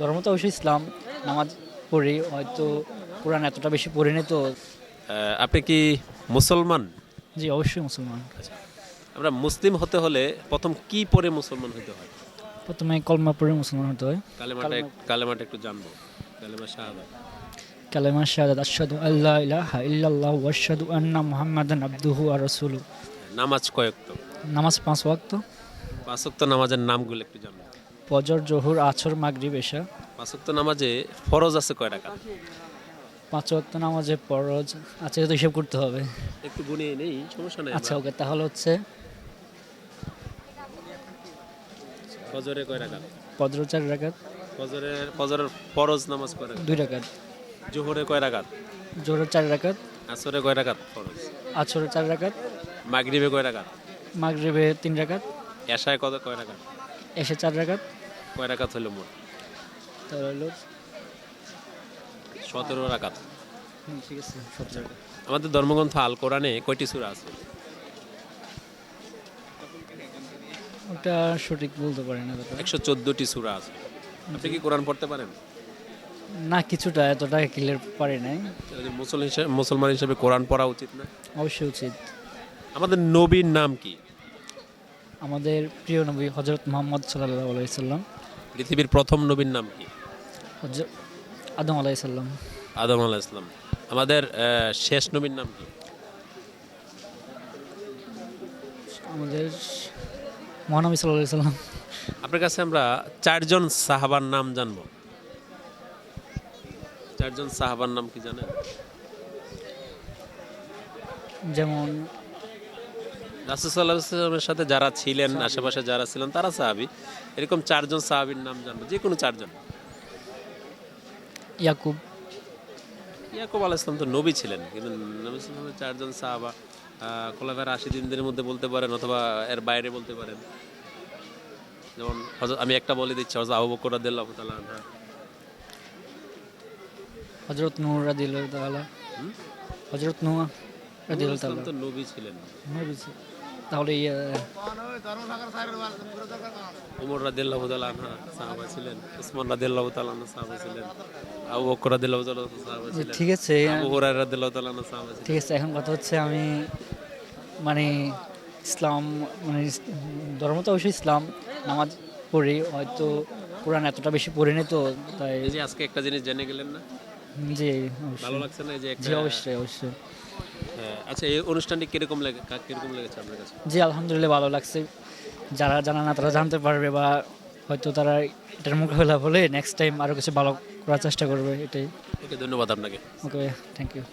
ধর্ম তো অবশ্যই ইসলাম নামাজ পড়ি হয়তো কোরআন এতটা বেশি পড়ি নি তো। আপনি কি মুসলমান? জি অবশ্যই মুসলমান। আমরা মুসলিম হতে হলে প্রথম কি পরে মুসলমান হতে হয়? প্রথমে কলমা পড়ে মুসলমান হতে হয়। কালেমাটা কালেমাটা একটু জানব। কালেমা শাহাদাত। কালেমা শাহাদাত আশহাদু আল্লাহ ইলাহা ইল্লাল্লাহু ওয়া আশহাদু আন্না মুহাম্মাদান আবদুহু ওয়া রাসূলুহু। নামাজ কয়েকত নামাজ পাঁচ ওয়াক্ত। পাঁচ ওয়াক্ত নামাজের নামগুলো একটু জানব। ফজর জোহর আছর মাগরিব এশা। পাঁচক্ত নামাজে ফরজ আছে কয় টাকা পাঁচ ওয়াক্ত নামাজে ফরজ আচ্ছা তো হিসাব করতে হবে। একটু গুনিয়ে নেই সমস্যা নেই আচ্ছা ওকে তাহলে হচ্ছে ফজরে কয় টাকা ফজর চার রাকাত। ফজরের ফজরের ফরজ নামাজ কয় টাকা দুই রাকাত। জোহরে কয় টাকা জোহরের চার রাকাত। আসরে কয় টাকা ফরজ? আছরের চার রাকাত। মাগরিবে কয় টাকা মাগরিবে তিন রাকাত। এশায় কত কয় টাকা এসে চার রাকাত। কয় রাকাত হলো মোট? তাহলে হলো সতেরো রাকাত। ঠিক আছে সতেরো রাকাত। আমাদের ধর্মগ্রন্থ আল কোরআনে কয়টি সূরা আছে? ওটা সঠিক বলতে পারি না একশো চোদ্দোটি সূরা আছে। আপনি কি কোরআন পড়তে পারেন? না কিছুটা এতটা ক্লিয়ার পারি নাই। তাহলে মুসলিম হিসেবে মুসলমান হিসেবে কোরআন পড়া উচিত না? অবশ্যই উচিত। আমাদের নবীর নাম কি? আমাদের প্রিয় নবী হজরত মোহাম্মদ সাল্লাহ আলাইসাল্লাম পৃথিবীর প্রথম নবীর নাম কি? আদম আলাইসাল্লাম আদম আলাহ ইসলাম আমাদের শেষ নবীর নাম কি? আমাদের মহানবী সাল্লাহ সাল্লাম। আপনার কাছে আমরা চারজন সাহাবার নাম জানব। চারজন সাহাবার নাম কি জানেন? যেমন রাসুসাল্লাহামের সাথে যারা ছিলেন আশেপাশে যারা ছিলেন তারা সাহাবি। এরকম চারজন সাহাবির নাম জানব যে কোনো চারজন। ইয়াকুব। ইয়াকুব আলাহ ইসলাম তো নবী ছিলেন কিন্তু নবী ইসলামের চারজন সাহাবা খোলাফের আশি দিনদের মধ্যে বলতে পারেন অথবা এর বাইরে বলতে পারেন। যেমন আমি একটা বলে দিচ্ছি হজরত আবু বকর রাদিয়াল্লাহু তাআলা তো নবী ছিলেন। নবী ছিল। তাহলে উমর রাদিয়াল্লাহু তাআলা আনহা সাহাবা ছিলেন উসমান রাদিয়াল্লাহু তাআলা আনহু সাহাবা ছিলেন আবু বকর রাদিয়াল্লাহু তাআলা সাহাবা ছিলেন ঠিক আছে। আবু হুরায়রা রাদিয়াল্লাহু তাআলা আনহু সাহাবা ঠিক আছে এখন কথা হচ্ছে আমি মানে ইসলাম মানে ধর্ম তো অবশ্যই ইসলাম নামাজ পড়ি হয়তো কোরআন এতটা বেশি পড়ি নি তো তাই এই যে আজকে একটা জিনিস জেনে গেলেন না? জি ভালো লাগছে না এই যে একটা জি অবশ্যই অবশ্যই। আচ্ছা এই অনুষ্ঠানটি কীরকম লাগে কীরকম লেগেছে আপনার কাছে? জি আলহামদুলিল্লাহ ভালো লাগছে। যারা জানা না তারা জানতে পারবে বা হয়তো তারা এটার মোকাবেলা বলে নেক্সট টাইম আরও কিছু ভালো করার চেষ্টা করবে এটাই। ওকে ধন্যবাদ আপনাকে। Okay thank you